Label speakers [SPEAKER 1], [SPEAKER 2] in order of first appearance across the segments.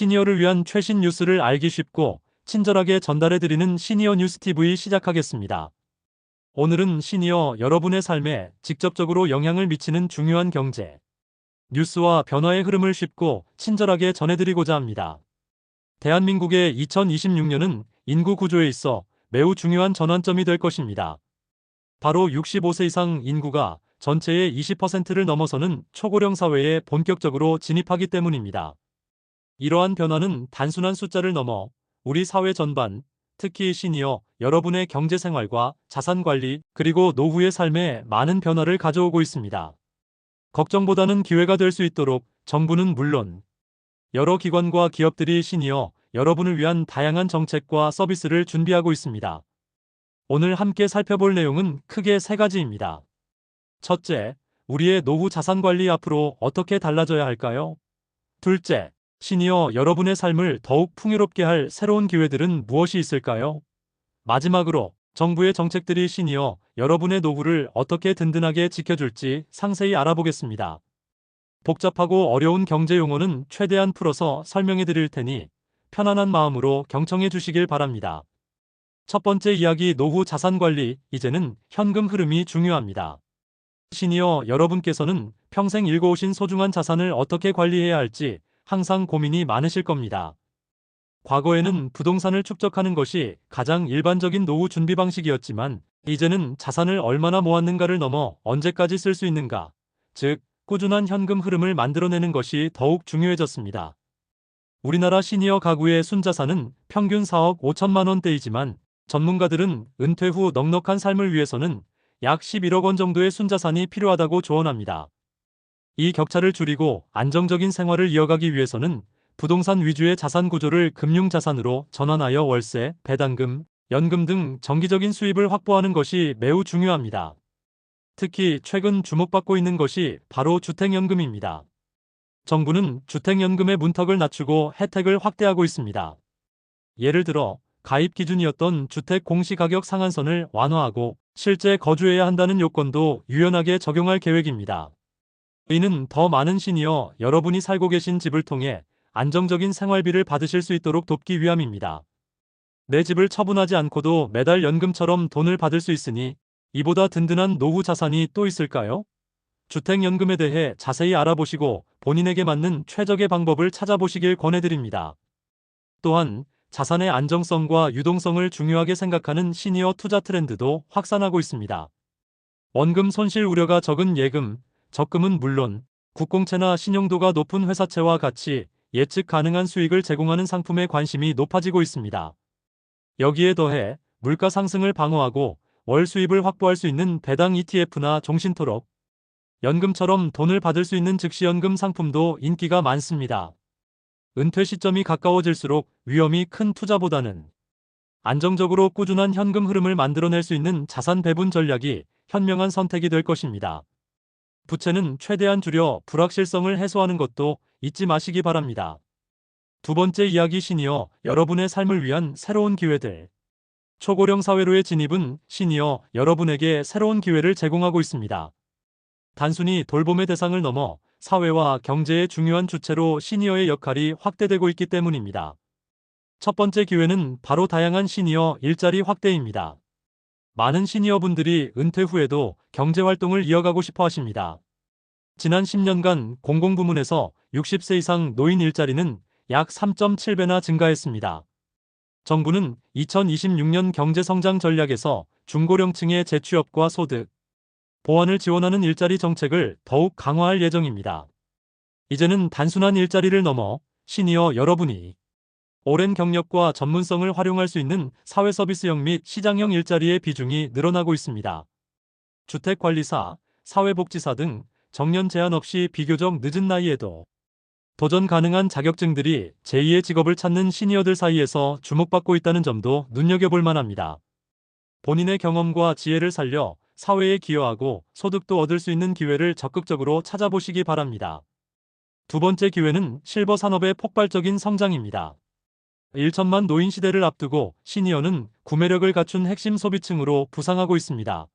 [SPEAKER 1] 시니어를 위한 최신 뉴스를 알기 쉽고 친절하게 전달해드리는 시니어 뉴스 TV 시작하겠습니다. 오늘은 시니어 여러분의 삶에 직접적으로 영향을 미치는 중요한 경제, 뉴스와 변화의 흐름을 쉽고 친절하게 전해드리고자 합니다. 대한민국의 2026년은 인구 구조에 있어 매우 중요한 전환점이 될 것입니다. 바로 65세 이상 인구가 전체의 20%를 넘어서는 초고령 사회에 본격적으로 진입하기 때문입니다. 이러한 변화는 단순한 숫자를 넘어 우리 사회 전반, 특히 시니어 여러분의 경제 생활과 자산 관리 그리고 노후의 삶에 많은 변화를 가져오고 있습니다. 걱정보다는 기회가 될 수 있도록 정부는 물론 여러 기관과 기업들이 시니어 여러분을 위한 다양한 정책과 서비스를 준비하고 있습니다. 오늘 함께 살펴볼 내용은 크게 세 가지입니다. 첫째, 우리의 노후 자산 관리 앞으로 어떻게 달라져야 할까요? 둘째, 시니어 여러분의 삶을 더욱 풍요롭게 할 새로운 기회들은 무엇이 있을까요? 마지막으로 정부의 정책들이 시니어 여러분의 노후를 어떻게 든든하게 지켜줄지 상세히 알아보겠습니다. 복잡하고 어려운 경제 용어는 최대한 풀어서 설명해 드릴 테니 편안한 마음으로 경청해 주시길 바랍니다. 첫 번째 이야기 노후 자산 관리, 이제는 현금 흐름이 중요합니다. 시니어 여러분께서는 평생 일궈오신 소중한 자산을 어떻게 관리해야 할지 항상 고민이 많으실 겁니다. 과거에는 부동산을 축적하는 것이 가장 일반적인 노후 준비 방식이었지만 이제는 자산을 얼마나 모았는가를 넘어 언제까지 쓸 수 있는가, 즉 꾸준한 현금 흐름을 만들어내는 것이 더욱 중요해졌습니다. 우리나라 시니어 가구의 순자산은 평균 4억 5천만 원대이지만 전문가들은 은퇴 후 넉넉한 삶을 위해서는 약 11억 원 정도의 순자산이 필요하다고 조언합니다. 이 격차를 줄이고 안정적인 생활을 이어가기 위해서는 부동산 위주의 자산 구조를 금융자산으로 전환하여 월세, 배당금, 연금 등 정기적인 수입을 확보하는 것이 매우 중요합니다. 특히 최근 주목받고 있는 것이 바로 주택연금입니다. 정부는 주택연금의 문턱을 낮추고 혜택을 확대하고 있습니다. 예를 들어 가입 기준이었던 주택 공시가격 상한선을 완화하고 실제 거주해야 한다는 요건도 유연하게 적용할 계획입니다. 이는 더 많은 시니어 여러분이 살고 계신 집을 통해 안정적인 생활비를 받으실 수 있도록 돕기 위함입니다. 내 집을 처분하지 않고도 매달 연금처럼 돈을 받을 수 있으니 이보다 든든한 노후 자산이 또 있을까요? 주택연금에 대해 자세히 알아보시고 본인에게 맞는 최적의 방법을 찾아보시길 권해드립니다. 또한 자산의 안정성과 유동성을 중요하게 생각하는 시니어 투자 트렌드도 확산하고 있습니다. 원금 손실 우려가 적은 예금, 적금은 물론 국공채나 신용도가 높은 회사채와 같이 예측 가능한 수익을 제공하는 상품에 관심이 높아지고 있습니다. 여기에 더해 물가 상승을 방어하고 월 수입을 확보할 수 있는 배당 ETF나 종신토록, 연금처럼 돈을 받을 수 있는 즉시연금 상품도 인기가 많습니다. 은퇴 시점이 가까워질수록 위험이 큰 투자보다는 안정적으로 꾸준한 현금 흐름을 만들어낼 수 있는 자산 배분 전략이 현명한 선택이 될 것입니다. 부채는 최대한 줄여 불확실성을 해소하는 것도 잊지 마시기 바랍니다. 두 번째 이야기 시니어 여러분의 삶을 위한 새로운 기회들. 초고령 사회로의 진입은 시니어 여러분에게 새로운 기회를 제공하고 있습니다. 단순히 돌봄의 대상을 넘어 사회와 경제의 중요한 주체로 시니어의 역할이 확대되고 있기 때문입니다. 첫 번째 기회는 바로 다양한 시니어 일자리 확대입니다. 많은 시니어분들이 은퇴 후에도 경제활동을 이어가고 싶어 하십니다. 지난 10년간 공공부문에서 60세 이상 노인 일자리는 약 3.7배나 증가했습니다. 정부는 2026년 경제성장 전략에서 중고령층의 재취업과 소득, 보완을 지원하는 일자리 정책을 더욱 강화할 예정입니다. 이제는 단순한 일자리를 넘어 시니어 여러분이 오랜 경력과 전문성을 활용할 수 있는 사회 서비스형 및 시장형 일자리의 비중이 늘어나고 있습니다. 주택관리사, 사회복지사 등 정년 제한 없이 비교적 늦은 나이에도 도전 가능한 자격증들이 제2의 직업을 찾는 시니어들 사이에서 주목받고 있다는 점도 눈여겨볼 만합니다. 본인의 경험과 지혜를 살려 사회에 기여하고 소득도 얻을 수 있는 기회를 적극적으로 찾아보시기 바랍니다. 두 번째 기회는 실버 산업의 폭발적인 성장입니다. 1천만 노인 시대를 앞두고 시니어는 구매력을 갖춘 핵심 소비층으로 부상하고 있습니다.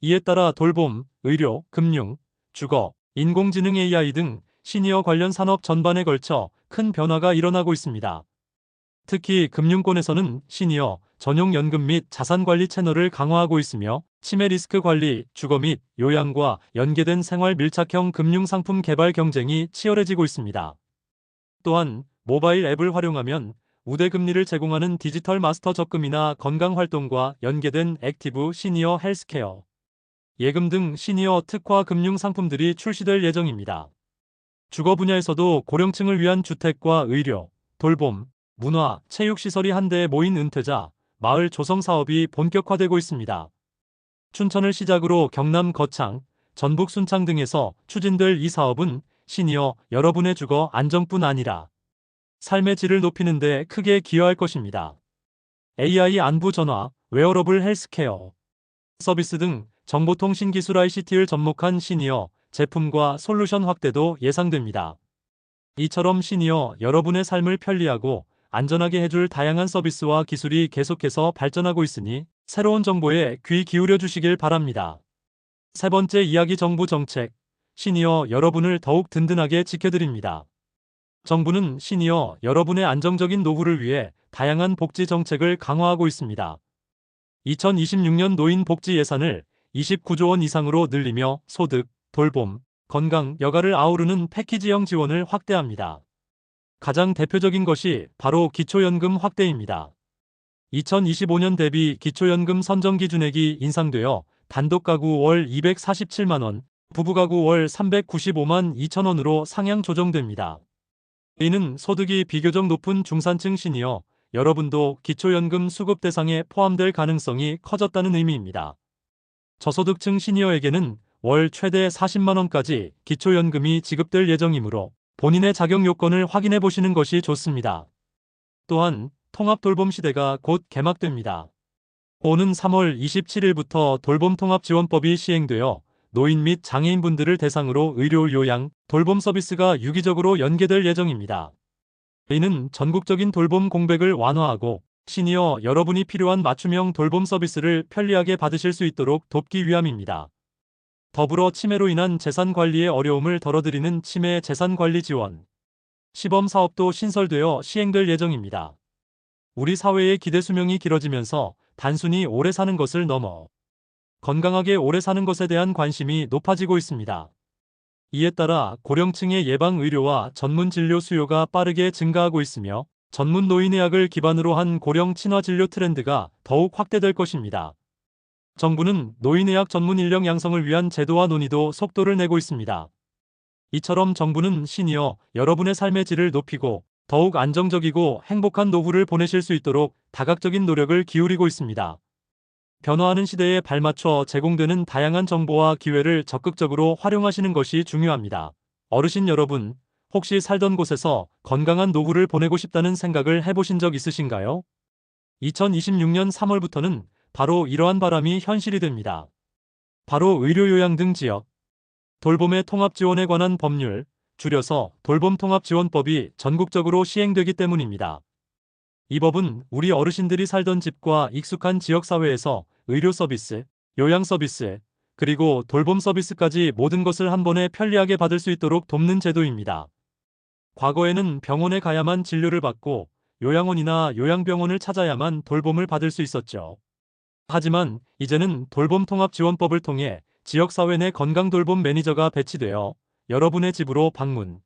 [SPEAKER 1] 이에 따라 돌봄, 의료, 금융, 주거, 인공지능 AI 등 시니어 관련 산업 전반에 걸쳐 큰 변화가 일어나고 있습니다. 특히 금융권에서는 시니어 전용 연금 및 자산 관리 채널을 강화하고 있으며 치매 리스크 관리, 주거 및 요양과 연계된 생활 밀착형 금융 상품 개발 경쟁이 치열해지고 있습니다. 또한 모바일 앱을 활용하면 우대 금리를 제공하는 디지털 마스터 적금이나 건강 활동과 연계된 액티브 시니어 헬스케어, 예금 등 시니어 특화 금융 상품들이 출시될 예정입니다. 주거 분야에서도 고령층을 위한 주택과 의료, 돌봄, 문화, 체육시설이 한데에 모인 은퇴자, 마을 조성 사업이 본격화되고 있습니다. 춘천을 시작으로 경남 거창, 전북 순창 등에서 추진될 이 사업은 시니어 여러분의 주거 안정뿐 아니라 삶의 질을 높이는 데 크게 기여할 것입니다. AI 안부 전화, 웨어러블 헬스케어 서비스 등 정보통신 기술 ICT를 접목한 시니어 제품과 솔루션 확대도 예상됩니다. 이처럼 시니어 여러분의 삶을 편리하고 안전하게 해줄 다양한 서비스와 기술이 계속해서 발전하고 있으니 새로운 정보에 귀 기울여 주시길 바랍니다. 세 번째 이야기 정부 정책. 시니어 여러분을 더욱 든든하게 지켜드립니다. 정부는 시니어 여러분의 안정적인 노후를 위해 다양한 복지 정책을 강화하고 있습니다. 2026년 노인 복지 예산을 29조 원 이상으로 늘리며 소득, 돌봄, 건강, 여가를 아우르는 패키지형 지원을 확대합니다. 가장 대표적인 것이 바로 기초연금 확대입니다. 2025년 대비 기초연금 선정 기준액이 인상되어 단독 가구 월 247만원, 부부 가구 월 395만 2천원으로 상향 조정됩니다. 이는 소득이 비교적 높은 중산층 시니어 여러분도 기초연금 수급 대상에 포함될 가능성이 커졌다는 의미입니다. 저소득층 시니어에게는 월 최대 40만원까지 기초연금이 지급될 예정이므로 본인의 자격 요건을 확인해 보시는 것이 좋습니다. 또한 통합 돌봄 시대가 곧 개막됩니다. 오는 3월 27일부터 돌봄 통합 지원법이 시행되어 노인 및 장애인분들을 대상으로 의료 요양, 돌봄 서비스가 유기적으로 연계될 예정입니다. 이는 전국적인 돌봄 공백을 완화하고 시니어 여러분이 필요한 맞춤형 돌봄 서비스를 편리하게 받으실 수 있도록 돕기 위함입니다. 더불어 치매로 인한 재산 관리의 어려움을 덜어드리는 치매 재산 관리 지원, 시범 사업도 신설되어 시행될 예정입니다. 우리 사회의 기대 수명이 길어지면서 단순히 오래 사는 것을 넘어 건강하게 오래 사는 것에 대한 관심이 높아지고 있습니다. 이에 따라 고령층의 예방 의료와 전문 진료 수요가 빠르게 증가하고 있으며 전문 노인의학을 기반으로 한 고령 친화 진료 트렌드가 더욱 확대될 것입니다. 정부는 노인의학 전문 인력 양성을 위한 제도와 논의도 속도를 내고 있습니다. 이처럼 정부는 시니어 여러분의 삶의 질을 높이고 더욱 안정적이고 행복한 노후를 보내실 수 있도록 다각적인 노력을 기울이고 있습니다. 변화하는 시대에 발맞춰 제공되는 다양한 정보와 기회를 적극적으로 활용하시는 것이 중요합니다. 어르신 여러분, 혹시 살던 곳에서 건강한 노후를 보내고 싶다는 생각을 해보신 적 있으신가요? 2026년 3월부터는 바로 이러한 바람이 현실이 됩니다. 바로 의료요양 등 지역, 돌봄의 통합 지원에 관한 법률, 줄여서 돌봄통합지원법이 전국적으로 시행되기 때문입니다. 이 법은 우리 어르신들이 살던 집과 익숙한 지역사회에서 의료 서비스, 요양 서비스, 그리고 돌봄 서비스까지 모든 것을 한 번에 편리하게 받을 수 있도록 돕는 제도입니다. 과거에는 병원에 가야만 진료를 받고 요양원이나 요양병원을 찾아야만 돌봄을 받을 수 있었죠. 하지만 이제는 돌봄통합지원법을 통해 지역사회 내 건강돌봄 매니저가 배치되어 여러분의 집으로 방문,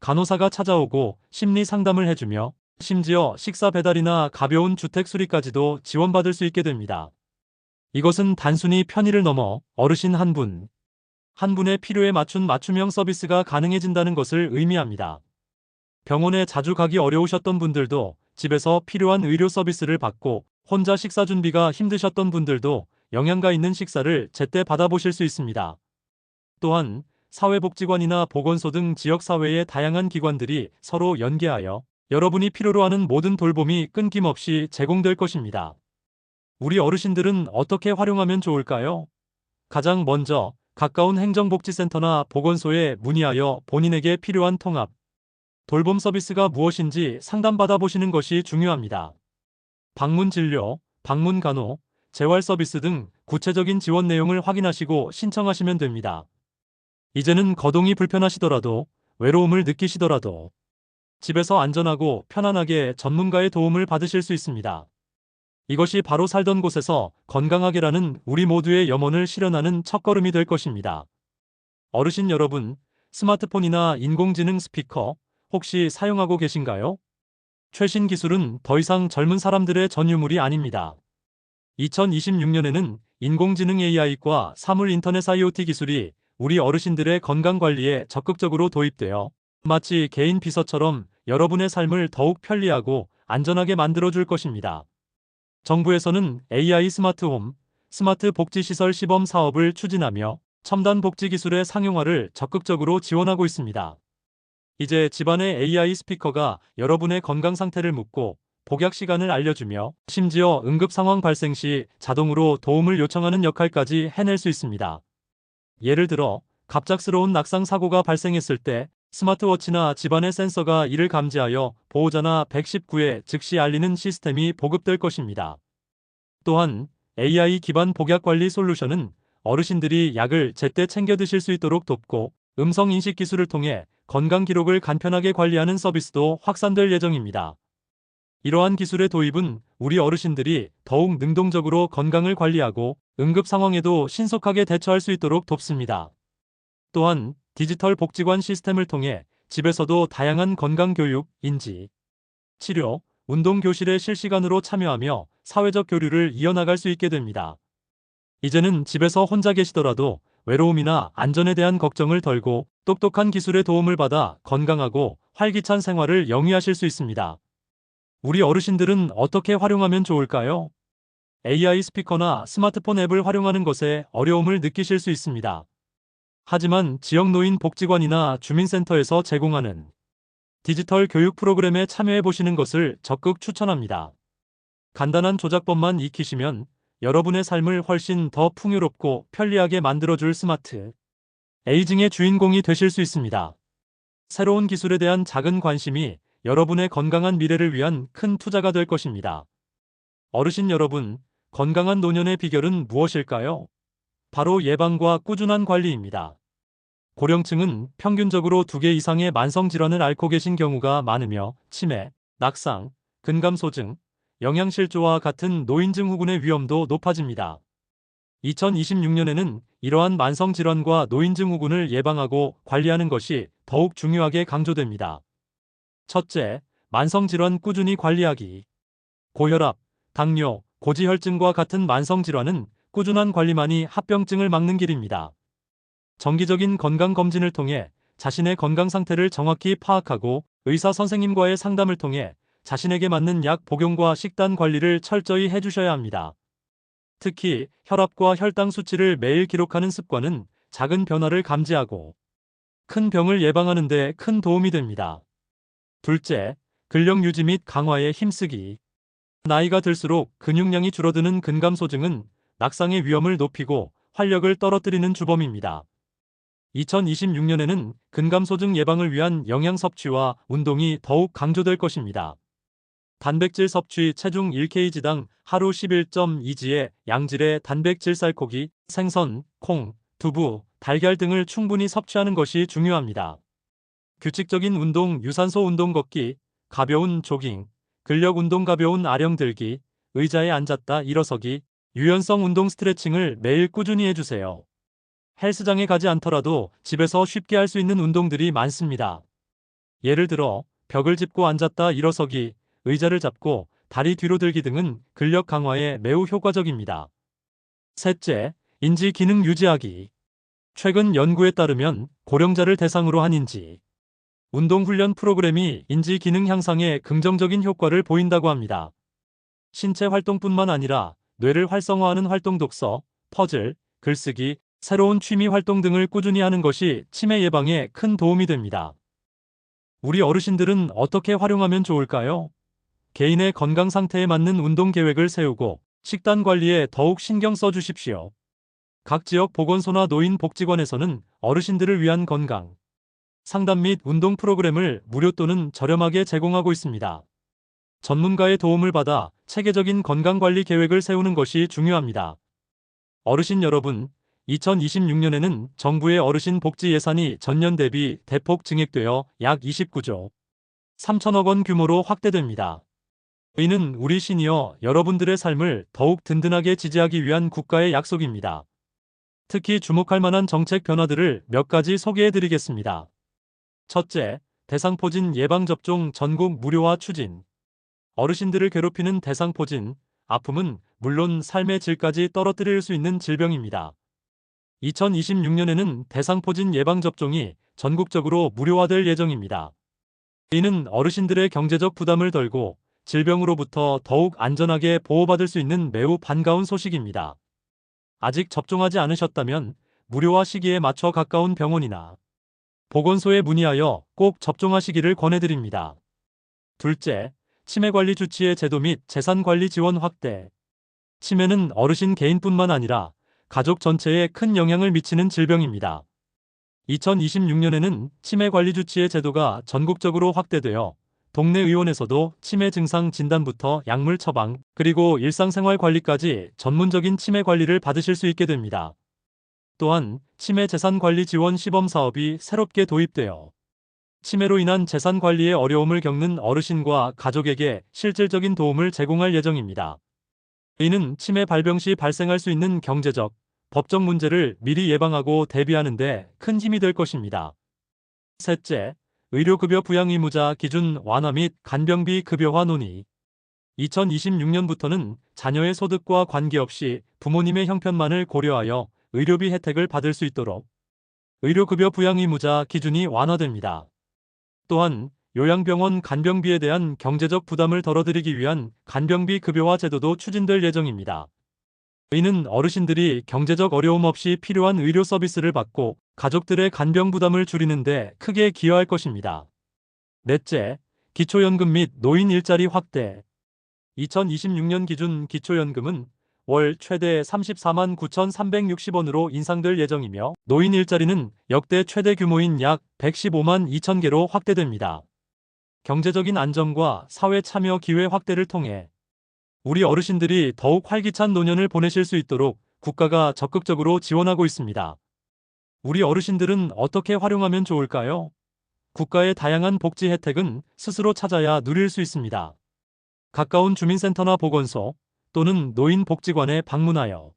[SPEAKER 1] 간호사가 찾아오고 심리 상담을 해주며 심지어 식사 배달이나 가벼운 주택 수리까지도 지원받을 수 있게 됩니다. 이것은 단순히 편의를 넘어 어르신 한 분, 한 분의 필요에 맞춘 맞춤형 서비스가 가능해진다는 것을 의미합니다. 병원에 자주 가기 어려우셨던 분들도 집에서 필요한 의료 서비스를 받고 혼자 식사 준비가 힘드셨던 분들도 영양가 있는 식사를 제때 받아보실 수 있습니다. 또한 사회복지관이나 보건소 등 지역사회의 다양한 기관들이 서로 연계하여 여러분이 필요로 하는 모든 돌봄이 끊김없이 제공될 것입니다. 우리 어르신들은 어떻게 활용하면 좋을까요? 가장 먼저 가까운 행정복지센터나 보건소에 문의하여 본인에게 필요한 통합, 돌봄 서비스가 무엇인지 상담받아 보시는 것이 중요합니다. 방문 진료, 방문 간호, 재활 서비스 등 구체적인 지원 내용을 확인하시고 신청하시면 됩니다. 이제는 거동이 불편하시더라도 외로움을 느끼시더라도 집에서 안전하고 편안하게 전문가의 도움을 받으실 수 있습니다. 이것이 바로 살던 곳에서 건강하게라는 우리 모두의 염원을 실현하는 첫걸음이 될 것입니다. 어르신 여러분, 스마트폰이나 인공지능 스피커 혹시 사용하고 계신가요? 최신 기술은 더 이상 젊은 사람들의 전유물이 아닙니다. 2026년에는 인공지능 AI과 사물 인터넷 IoT 기술이 우리 어르신들의 건강 관리에 적극적으로 도입되어 마치 개인 비서처럼 여러분의 삶을 더욱 편리하고 안전하게 만들어줄 것입니다. 정부에서는 AI 스마트홈, 스마트 복지시설 시범 사업을 추진하며 첨단 복지 기술의 상용화를 적극적으로 지원하고 있습니다. 이제 집안의 AI 스피커가 여러분의 건강 상태를 묻고 복약 시간을 알려주며 심지어 응급 상황 발생 시 자동으로 도움을 요청하는 역할까지 해낼 수 있습니다. 예를 들어 갑작스러운 낙상 사고가 발생했을 때 스마트워치나 집안의 센서가 이를 감지하여 보호자나 119에 즉시 알리는 시스템이 보급될 것입니다. 또한 AI 기반 복약 관리 솔루션은 어르신들이 약을 제때 챙겨 드실 수 있도록 돕고 음성 인식 기술을 통해 건강 기록을 간편하게 관리하는 서비스도 확산될 예정입니다. 이러한 기술의 도입은 우리 어르신들이 더욱 능동적으로 건강을 관리하고 응급 상황에도 신속하게 대처할 수 있도록 돕습니다. 또한 디지털 복지관 시스템을 통해 집에서도 다양한 건강 교육, 인지, 치료, 운동 교실에 실시간으로 참여하며 사회적 교류를 이어나갈 수 있게 됩니다. 이제는 집에서 혼자 계시더라도 외로움이나 안전에 대한 걱정을 덜고 똑똑한 기술의 도움을 받아 건강하고 활기찬 생활을 영위하실 수 있습니다. 우리 어르신들은 어떻게 활용하면 좋을까요? AI 스피커나 스마트폰 앱을 활용하는 것에 어려움을 느끼실 수 있습니다. 하지만 지역 노인 복지관이나 주민센터에서 제공하는 디지털 교육 프로그램에 참여해 보시는 것을 적극 추천합니다. 간단한 조작법만 익히시면 여러분의 삶을 훨씬 더 풍요롭고 편리하게 만들어줄 스마트 에이징의 주인공이 되실 수 있습니다. 새로운 기술에 대한 작은 관심이 여러분의 건강한 미래를 위한 큰 투자가 될 것입니다. 어르신 여러분, 건강한 노년의 비결은 무엇일까요? 바로 예방과 꾸준한 관리입니다. 고령층은 평균적으로 두개 이상의 만성 질환을 앓고 계신 경우가 많으며 치매, 낙상, 근감소증, 영양실조와 같은 노인증 후군의 위험도 높아집니다. 2026년에는 이러한 만성 질환과 노인증 후군을 예방하고 관리하는 것이 더욱 중요하게 강조됩니다. 첫째, 만성 질환 꾸준히 관리하기. 고혈압, 당뇨, 고지혈증과 같은 만성 질환은 꾸준한 관리만이 합병증을 막는 길입니다. 정기적인 건강검진을 통해 자신의 건강 상태를 정확히 파악하고 의사 선생님과의 상담을 통해 자신에게 맞는 약 복용과 식단 관리를 철저히 해주셔야 합니다. 특히 혈압과 혈당 수치를 매일 기록하는 습관은 작은 변화를 감지하고 큰 병을 예방하는 데 큰 도움이 됩니다. 둘째, 근력 유지 및 강화에 힘쓰기. 나이가 들수록 근육량이 줄어드는 근감소증은 낙상의 위험을 높이고 활력을 떨어뜨리는 주범입니다. 2026년에는 근감소증 예방을 위한 영양 섭취와 운동이 더욱 강조될 것입니다. 단백질 섭취 체중 1kg당 하루 11.2g의 양질의 단백질 쌀고기, 생선, 콩, 두부, 달걀 등을 충분히 섭취하는 것이 중요합니다. 규칙적인 운동, 유산소 운동 걷기, 가벼운 조깅, 근력 운동 가벼운 아령 들기, 의자에 앉았다 일어서기, 유연성 운동 스트레칭을 매일 꾸준히 해주세요. 헬스장에 가지 않더라도 집에서 쉽게 할 수 있는 운동들이 많습니다. 예를 들어 벽을 짚고 앉았다 일어서기, 의자를 잡고 다리 뒤로 들기 등은 근력 강화에 매우 효과적입니다. 셋째, 인지 기능 유지하기. 최근 연구에 따르면 고령자를 대상으로 한 인지, 운동훈련 프로그램이 인지 기능 향상에 긍정적인 효과를 보인다고 합니다. 신체 활동뿐만 아니라 뇌를 활성화하는 활동 독서, 퍼즐, 글쓰기, 새로운 취미 활동 등을 꾸준히 하는 것이 치매 예방에 큰 도움이 됩니다. 우리 어르신들은 어떻게 활용하면 좋을까요? 개인의 건강 상태에 맞는 운동 계획을 세우고 식단 관리에 더욱 신경 써 주십시오. 각 지역 보건소나 노인복지관에서는 어르신들을 위한 건강, 상담 및 운동 프로그램을 무료 또는 저렴하게 제공하고 있습니다. 전문가의 도움을 받아 체계적인 건강관리 계획을 세우는 것이 중요합니다. 어르신 여러분, 2026년에는 정부의 어르신 복지 예산이 전년 대비 대폭 증액되어 약 29조 3천억 원 규모로 확대됩니다. 이는 우리 시니어 여러분들의 삶을 더욱 든든하게 지지하기 위한 국가의 약속입니다. 특히 주목할 만한 정책 변화들을 몇 가지 소개해 드리겠습니다. 첫째, 대상포진 예방접종 전국 무료화 추진. 어르신들을 괴롭히는 대상포진, 아픔은 물론 삶의 질까지 떨어뜨릴 수 있는 질병입니다. 2026년에는 대상포진 예방접종이 전국적으로 무료화될 예정입니다. 이는 어르신들의 경제적 부담을 덜고 질병으로부터 더욱 안전하게 보호받을 수 있는 매우 반가운 소식입니다. 아직 접종하지 않으셨다면 무료화 시기에 맞춰 가까운 병원이나 보건소에 문의하여 꼭 접종하시기를 권해드립니다. 둘째, 치매 관리 주치의 제도 및 재산 관리 지원 확대. 치매는 어르신 개인뿐만 아니라 가족 전체에 큰 영향을 미치는 질병입니다. 2026년에는 치매 관리 주치의 제도가 전국적으로 확대되어 동네 의원에서도 치매 증상 진단부터 약물 처방, 그리고 일상생활 관리까지 전문적인 치매 관리를 받으실 수 있게 됩니다. 또한 치매 재산 관리 지원 시범 사업이 새롭게 도입되어 치매로 인한 재산 관리에 어려움을 겪는 어르신과 가족에게 실질적인 도움을 제공할 예정입니다. 이는 치매 발병 시 발생할 수 있는 경제적, 법적 문제를 미리 예방하고 대비하는 데 큰 힘이 될 것입니다. 셋째, 의료급여 부양 의무자 기준 완화 및 간병비 급여화 논의. 2026년부터는 자녀의 소득과 관계없이 부모님의 형편만을 고려하여 의료비 혜택을 받을 수 있도록 의료급여 부양 의무자 기준이 완화됩니다. 또한 요양병원 간병비에 대한 경제적 부담을 덜어드리기 위한 간병비 급여화 제도도 추진될 예정입니다. 이는 어르신들이 경제적 어려움 없이 필요한 의료 서비스를 받고 가족들의 간병 부담을 줄이는데 크게 기여할 것입니다. 넷째, 기초연금 및 노인 일자리 확대. 2026년 기준 기초연금은 월 최대 34만 9,360원으로 인상될 예정이며 노인 일자리는 역대 최대 규모인 약 115만 2천 개로 확대됩니다. 경제적인 안정과 사회 참여 기회 확대를 통해 우리 어르신들이 더욱 활기찬 노년을 보내실 수 있도록 국가가 적극적으로 지원하고 있습니다. 우리 어르신들은 어떻게 활용하면 좋을까요? 국가의 다양한 복지 혜택은 스스로 찾아야 누릴 수 있습니다. 가까운 주민센터나 보건소, 또는 노인복지관에 방문하여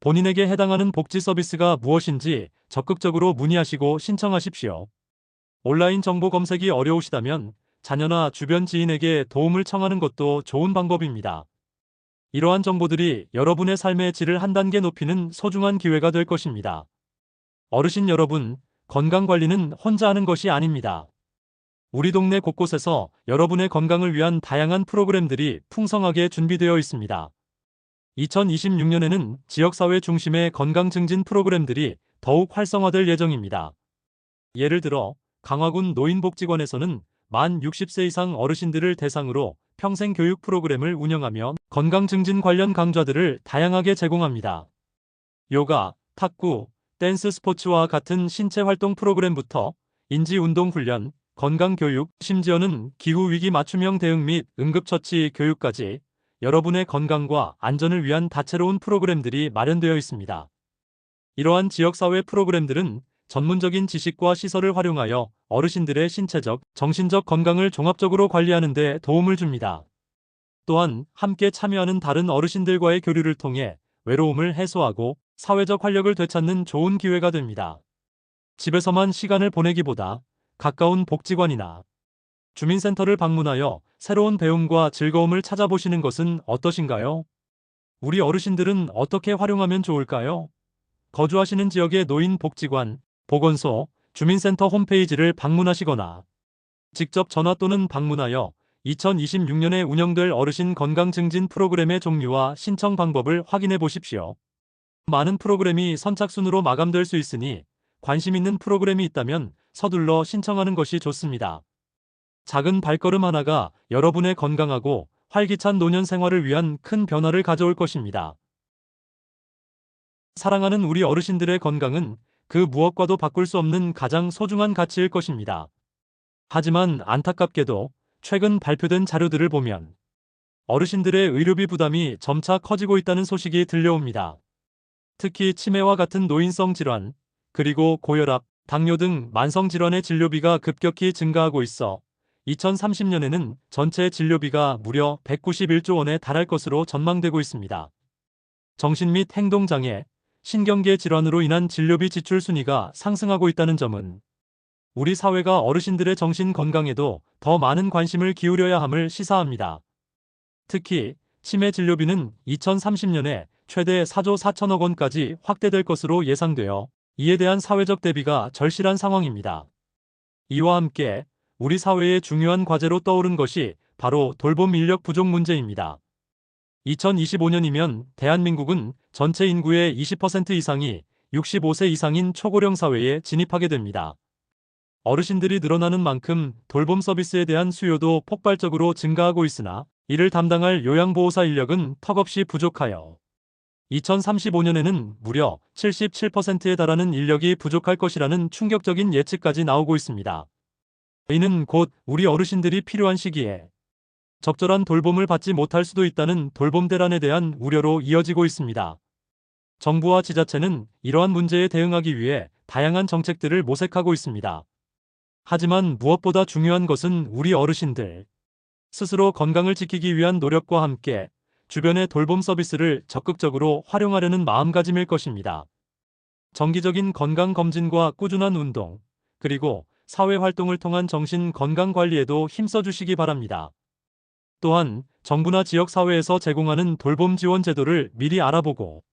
[SPEAKER 1] 본인에게 해당하는 복지 서비스가 무엇인지 적극적으로 문의하시고 신청하십시오. 온라인 정보 검색이 어려우시다면 자녀나 주변 지인에게 도움을 청하는 것도 좋은 방법입니다. 이러한 정보들이 여러분의 삶의 질을 한 단계 높이는 소중한 기회가 될 것입니다. 어르신 여러분, 건강 관리는 혼자 하는 것이 아닙니다. 우리 동네 곳곳에서 여러분의 건강을 위한 다양한 프로그램들이 풍성하게 준비되어 있습니다. 2026년에는 지역사회 중심의 건강 증진 프로그램들이 더욱 활성화될 예정입니다. 예를 들어 강화군 노인복지관에서는 만 60세 이상 어르신들을 대상으로 평생 교육 프로그램을 운영하며 건강 증진 관련 강좌들을 다양하게 제공합니다. 요가, 탁구, 댄스 스포츠와 같은 신체 활동 프로그램부터 인지 운동 훈련, 건강교육, 심지어는 기후위기 맞춤형 대응 및 응급처치 교육까지 여러분의 건강과 안전을 위한 다채로운 프로그램들이 마련되어 있습니다. 이러한 지역사회 프로그램들은 전문적인 지식과 시설을 활용하여 어르신들의 신체적, 정신적 건강을 종합적으로 관리하는 데 도움을 줍니다. 또한 함께 참여하는 다른 어르신들과의 교류를 통해 외로움을 해소하고 사회적 활력을 되찾는 좋은 기회가 됩니다. 집에서만 시간을 보내기보다 가까운 복지관이나 주민센터를 방문하여 새로운 배움과 즐거움을 찾아보시는 것은 어떠신가요? 우리 어르신들은 어떻게 활용하면 좋을까요? 거주하시는 지역의 노인복지관, 보건소, 주민센터 홈페이지를 방문하시거나 직접 전화 또는 방문하여 2026년에 운영될 어르신 건강 증진 프로그램의 종류와 신청 방법을 확인해 보십시오. 많은 프로그램이 선착순으로 마감될 수 있으니 관심 있는 프로그램이 있다면 서둘러 신청하는 것이 좋습니다. 작은 발걸음 하나가 여러분의 건강하고 활기찬 노년 생활을 위한 큰 변화를 가져올 것입니다. 사랑하는 우리 어르신들의 건강은 그 무엇과도 바꿀 수 없는 가장 소중한 가치일 것입니다. 하지만 안타깝게도 최근 발표된 자료들을 보면 어르신들의 의료비 부담이 점차 커지고 있다는 소식이 들려옵니다. 특히 치매와 같은 노인성 질환, 그리고 고혈압, 당뇨 등 만성 질환의 진료비가 급격히 증가하고 있어 2030년에는 전체 진료비가 무려 191조 원에 달할 것으로 전망되고 있습니다. 정신 및 행동장애, 신경계 질환으로 인한 진료비 지출 순위가 상승하고 있다는 점은 우리 사회가 어르신들의 정신 건강에도 더 많은 관심을 기울여야 함을 시사합니다. 특히 치매 진료비는 2030년에 최대 4조 4천억 원까지 확대될 것으로 예상되어 이에 대한 사회적 대비가 절실한 상황입니다. 이와 함께 우리 사회의 중요한 과제로 떠오른 것이 바로 돌봄 인력 부족 문제입니다. 2025년이면 대한민국은 전체 인구의 20% 이상이 65세 이상인 초고령 사회에 진입하게 됩니다. 어르신들이 늘어나는 만큼 돌봄 서비스에 대한 수요도 폭발적으로 증가하고 있으나 이를 담당할 요양보호사 인력은 턱없이 부족하여 2035년에는 무려 77%에 달하는 인력이 부족할 것이라는 충격적인 예측까지 나오고 있습니다. 이는 곧 우리 어르신들이 필요한 시기에 적절한 돌봄을 받지 못할 수도 있다는 돌봄 대란에 대한 우려로 이어지고 있습니다. 정부와 지자체는 이러한 문제에 대응하기 위해 다양한 정책들을 모색하고 있습니다. 하지만 무엇보다 중요한 것은 우리 어르신들 스스로 건강을 지키기 위한 노력과 함께 주변의 돌봄 서비스를 적극적으로 활용하려는 마음가짐일 것입니다. 정기적인 건강검진과 꾸준한 운동, 그리고 사회활동을 통한 정신 건강 관리에도 힘써 주시기 바랍니다. 또한 정부나 지역사회에서 제공하는 돌봄 지원 제도를 미리 알아보고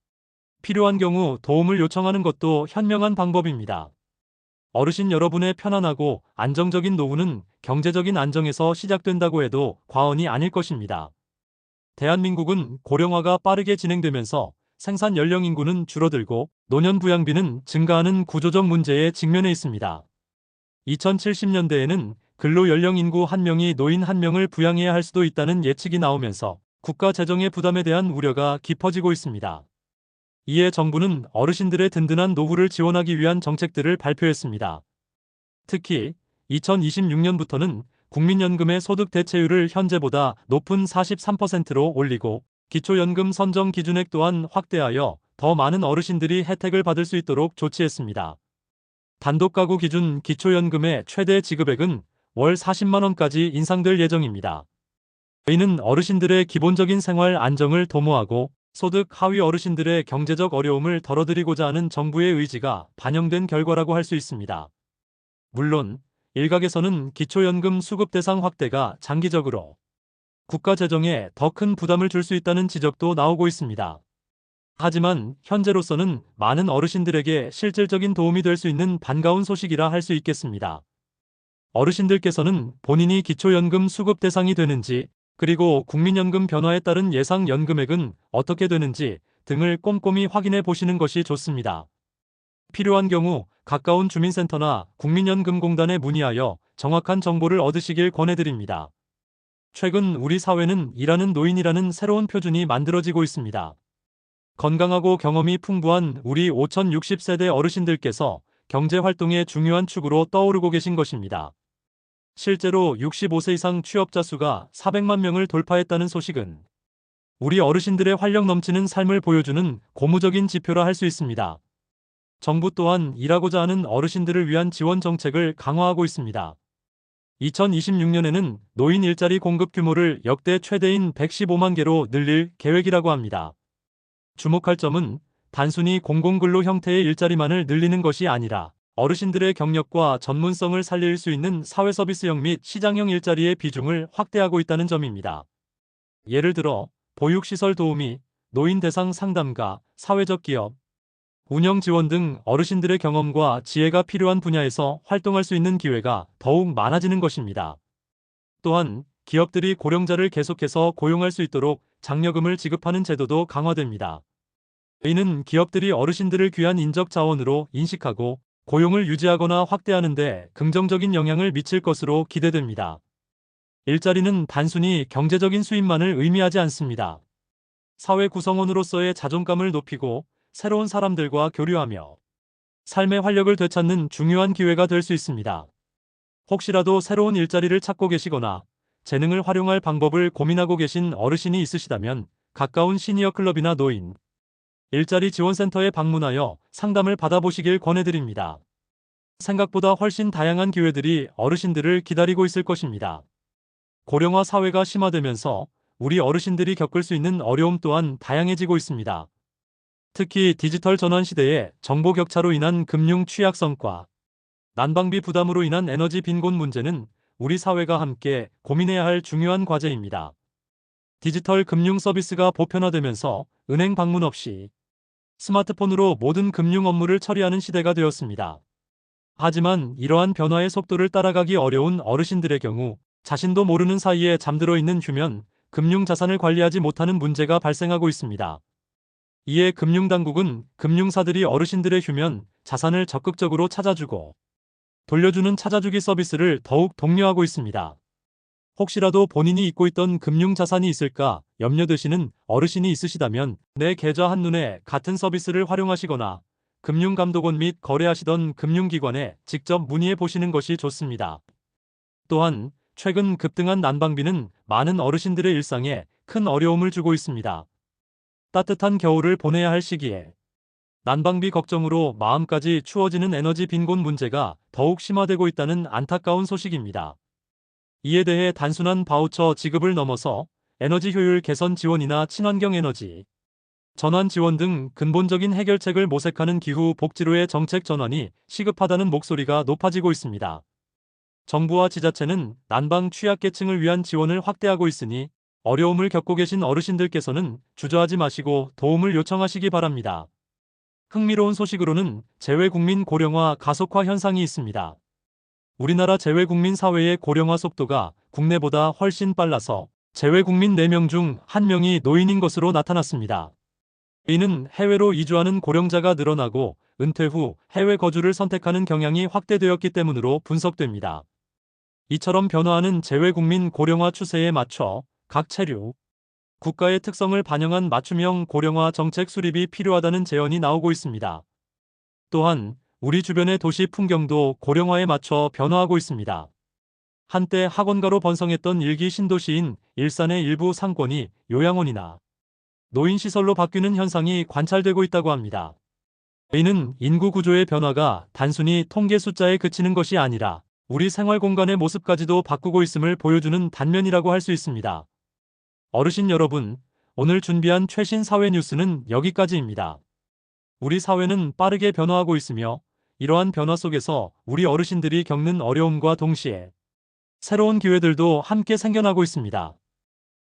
[SPEAKER 1] 필요한 경우 도움을 요청하는 것도 현명한 방법입니다. 어르신 여러분의 편안하고 안정적인 노후는 경제적인 안정에서 시작된다고 해도 과언이 아닐 것입니다. 대한민국은 고령화가 빠르게 진행되면서 생산 연령 인구는 줄어들고 노년 부양비는 증가하는 구조적 문제에 직면해 있습니다. 2070년대에는 근로 연령 인구 1명이 노인 1명을 부양해야 할 수도 있다는 예측이 나오면서 국가 재정의 부담에 대한 우려가 깊어지고 있습니다. 이에 정부는 어르신들의 든든한 노후를 지원하기 위한 정책들을 발표했습니다. 특히 2026년부터는 국민연금의 소득 대체율을 현재보다 높은 43%로 올리고 기초연금 선정 기준액 또한 확대하여 더 많은 어르신들이 혜택을 받을 수 있도록 조치했습니다. 단독 가구 기준 기초연금의 최대 지급액은 월 40만원까지 인상될 예정입니다. 이는 어르신들의 기본적인 생활 안정을 도모하고 소득 하위 어르신들의 경제적 어려움을 덜어드리고자 하는 정부의 의지가 반영된 결과라고 할 수 있습니다. 물론 일각에서는 기초연금 수급 대상 확대가 장기적으로 국가 재정에 더 큰 부담을 줄 수 있다는 지적도 나오고 있습니다. 하지만 현재로서는 많은 어르신들에게 실질적인 도움이 될 수 있는 반가운 소식이라 할 수 있겠습니다. 어르신들께서는 본인이 기초연금 수급 대상이 되는지 그리고 국민연금 변화에 따른 예상 연금액은 어떻게 되는지 등을 꼼꼼히 확인해 보시는 것이 좋습니다. 필요한 경우 가까운 주민센터나 국민연금공단에 문의하여 정확한 정보를 얻으시길 권해드립니다. 최근 우리 사회는 일하는 노인이라는 새로운 표준이 만들어지고 있습니다. 건강하고 경험이 풍부한 우리 5060세대 어르신들께서 경제활동의 중요한 축으로 떠오르고 계신 것입니다. 실제로 65세 이상 취업자 수가 400만 명을 돌파했다는 소식은 우리 어르신들의 활력 넘치는 삶을 보여주는 고무적인 지표라 할 수 있습니다. 정부 또한 일하고자 하는 어르신들을 위한 지원 정책을 강화하고 있습니다. 2026년에는 노인 일자리 공급 규모를 역대 최대인 115만 개로 늘릴 계획이라고 합니다. 주목할 점은 단순히 공공근로 형태의 일자리만을 늘리는 것이 아니라 어르신들의 경력과 전문성을 살릴 수 있는 사회서비스형 및 시장형 일자리의 비중을 확대하고 있다는 점입니다. 예를 들어 보육시설 도우미, 노인 대상 상담가, 사회적 기업, 운영 지원 등 어르신들의 경험과 지혜가 필요한 분야에서 활동할 수 있는 기회가 더욱 많아지는 것입니다. 또한 기업들이 고령자를 계속해서 고용할 수 있도록 장려금을 지급하는 제도도 강화됩니다. 이는 기업들이 어르신들을 귀한 인적 자원으로 인식하고 고용을 유지하거나 확대하는 데 긍정적인 영향을 미칠 것으로 기대됩니다. 일자리는 단순히 경제적인 수입만을 의미하지 않습니다. 사회 구성원으로서의 자존감을 높이고 새로운 사람들과 교류하며 삶의 활력을 되찾는 중요한 기회가 될 수 있습니다. 혹시라도 새로운 일자리를 찾고 계시거나 재능을 활용할 방법을 고민하고 계신 어르신이 있으시다면 가까운 시니어 클럽이나 노인, 일자리 지원센터에 방문하여 상담을 받아보시길 권해드립니다. 생각보다 훨씬 다양한 기회들이 어르신들을 기다리고 있을 것입니다. 고령화 사회가 심화되면서 우리 어르신들이 겪을 수 있는 어려움 또한 다양해지고 있습니다. 특히 디지털 전환 시대에 정보 격차로 인한 금융 취약성과 난방비 부담으로 인한 에너지 빈곤 문제는 우리 사회가 함께 고민해야 할 중요한 과제입니다. 디지털 금융 서비스가 보편화되면서 은행 방문 없이 스마트폰으로 모든 금융 업무를 처리하는 시대가 되었습니다. 하지만 이러한 변화의 속도를 따라가기 어려운 어르신들의 경우 자신도 모르는 사이에 잠들어 있는 휴면, 금융 자산을 관리하지 못하는 문제가 발생하고 있습니다. 이에 금융당국은 금융사들이 어르신들의 휴면, 자산을 적극적으로 찾아주고 돌려주는 찾아주기 서비스를 더욱 독려하고 있습니다. 혹시라도 본인이 잊고 있던 금융 자산이 있을까 염려되시는 어르신이 있으시다면 내 계좌 한눈에 같은 서비스를 활용하시거나 금융감독원 및 거래하시던 금융기관에 직접 문의해 보시는 것이 좋습니다. 또한 최근 급등한 난방비는 많은 어르신들의 일상에 큰 어려움을 주고 있습니다. 따뜻한 겨울을 보내야 할 시기에 난방비 걱정으로 마음까지 추워지는 에너지 빈곤 문제가 더욱 심화되고 있다는 안타까운 소식입니다. 이에 대해 단순한 바우처 지급을 넘어서 에너지 효율 개선 지원이나 친환경 에너지, 전환 지원 등 근본적인 해결책을 모색하는 기후 복지로의 정책 전환이 시급하다는 목소리가 높아지고 있습니다. 정부와 지자체는 난방 취약계층을 위한 지원을 확대하고 있으니 어려움을 겪고 계신 어르신들께서는 주저하지 마시고 도움을 요청하시기 바랍니다. 흥미로운 소식으로는 재외국민 고령화 가속화 현상이 있습니다. 우리나라 재외국민 사회의 고령화 속도가 국내보다 훨씬 빨라서 재외국민 4명 중 1명이 노인인 것으로 나타났습니다. 이는 해외로 이주하는 고령자가 늘어나고 은퇴 후 해외 거주를 선택하는 경향이 확대되었기 때문으로 분석됩니다. 이처럼 변화하는 재외국민 고령화 추세에 맞춰 각 체류, 국가의 특성을 반영한 맞춤형 고령화 정책 수립이 필요하다는 제언이 나오고 있습니다. 또한 우리 주변의 도시 풍경도 고령화에 맞춰 변화하고 있습니다. 한때 학원가로 번성했던 일기 신도시인 일산의 일부 상권이 요양원이나 노인시설로 바뀌는 현상이 관찰되고 있다고 합니다. 이는 인구 구조의 변화가 단순히 통계 숫자에 그치는 것이 아니라 우리 생활 공간의 모습까지도 바꾸고 있음을 보여주는 단면이라고 할 수 있습니다. 어르신 여러분, 오늘 준비한 최신 사회 뉴스는 여기까지입니다. 우리 사회는 빠르게 변화하고 있으며 이러한 변화 속에서 우리 어르신들이 겪는 어려움과 동시에 새로운 기회들도 함께 생겨나고 있습니다.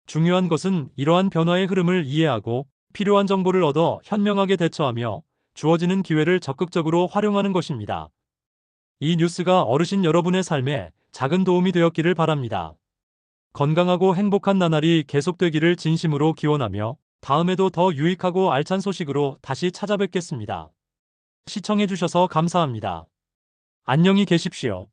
[SPEAKER 1] 중요한 것은 이러한 변화의 흐름을 이해하고 필요한 정보를 얻어 현명하게 대처하며 주어지는 기회를 적극적으로 활용하는 것입니다. 이 뉴스가 어르신 여러분의 삶에 작은 도움이 되었기를 바랍니다. 건강하고 행복한 나날이 계속되기를 진심으로 기원하며 다음에도 더 유익하고 알찬 소식으로 다시 찾아뵙겠습니다. 시청해주셔서 감사합니다. 안녕히 계십시오.